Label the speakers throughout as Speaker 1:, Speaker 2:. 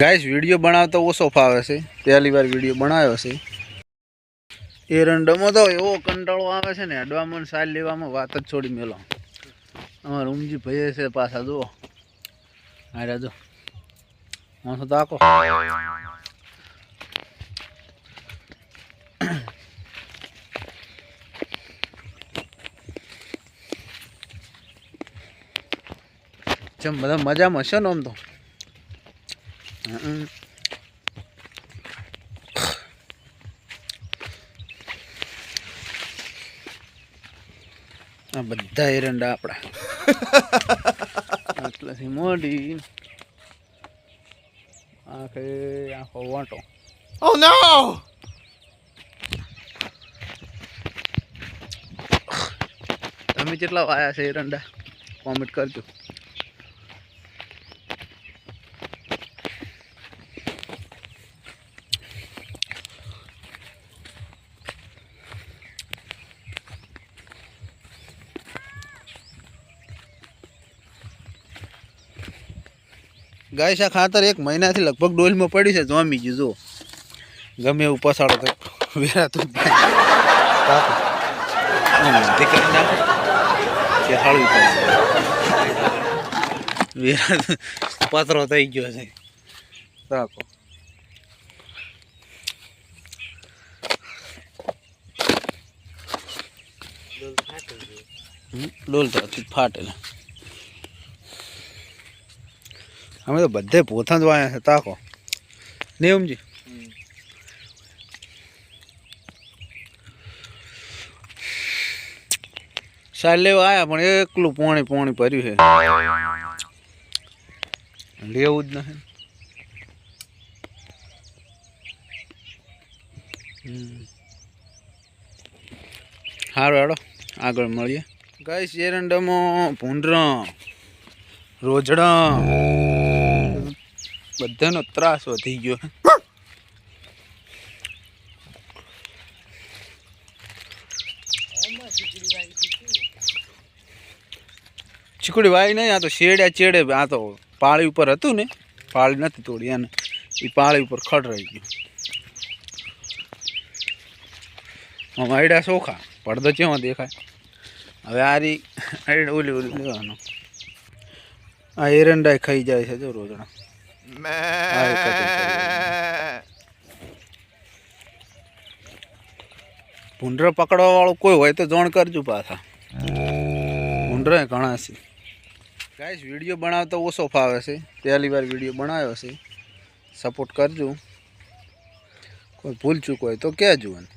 Speaker 1: Guys, video બનાવતો ઓછો ફાવે છે. પહેલી વાર વીડિયો બનાવ્યો છે. એરંડમાં તો એવો કંટાળો આવે છે ને અડવામાં સાલ લેવામાં વાત જ છોડી મેલો. અમારા ઉમજી ભાઈ છે પાછા, જુઓ. હારે જો માણસો તાકો. ચમ બધા મજામાં છે ને આમ તો. હમ. આ બધા એરંડા આપણા આટલાથી મોડી આખે આખો વાંટો
Speaker 2: Oh no!
Speaker 1: તમે કેટલા વાયા છે એરંડા કોમેન્ટ કરજો ગાય આ ખાતર એક મહિનાથી લગભગ ડોલમાં પડી છે, જોમી ગયું જો ગમે એવું પસાડો તો વેરાતું વેરા પતરો થઈ ગયો. છે. રાખો ડોલ તો ફાટેલા. અમે તો બધે પોથા જ વાયા છે, તાકો. નહીં સમજી સાલ લેવા આયા, પણ એકલું પોણી પોણી ભર્યું છે. લેવું જ નથી. સારું હાડો આગળ મળીએ. ગઈ એરંડામાં ભૂંડરા, રોજડા. બધાનો ત્રાસ વધી ગયો. છીકડી વાય નહીં, આ તો શેડ્યા ચેડે, આ તો પાળી ઉપર હતું ને, પાળી નથી તોડી એને એ પાળી ઉપર ખડ રહી ગયું આઈડા સોખા, પડદો ચેવા દેખાય? હવે આ રી ઓલી ઓલી લેવાનો. આ એરંડા ખાઈ જાય છે જો રોજડા. ભૂંડરા પકડવા વાળું કોઈ હોય તો જોણ કરજો પાછા ભૂંડરા ઘણા છે ગાઈસ વીડિયો બનાવતો ઓછો ફાવે છે પહેલી વાર વીડિયો બનાવ્યો છે સપોર્ટ કરજો કોઈ ભૂલ ચૂક હોય તો કહેજો એને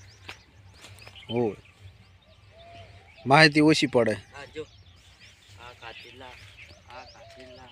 Speaker 1: હોય માહિતી ઓછી પડે
Speaker 2: આ જો આ કાચીલા આ કાચીલા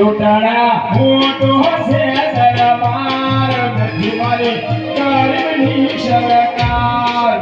Speaker 3: લોટણા હું તો હશે દરબાર. નથી મારે કરમની સરકાર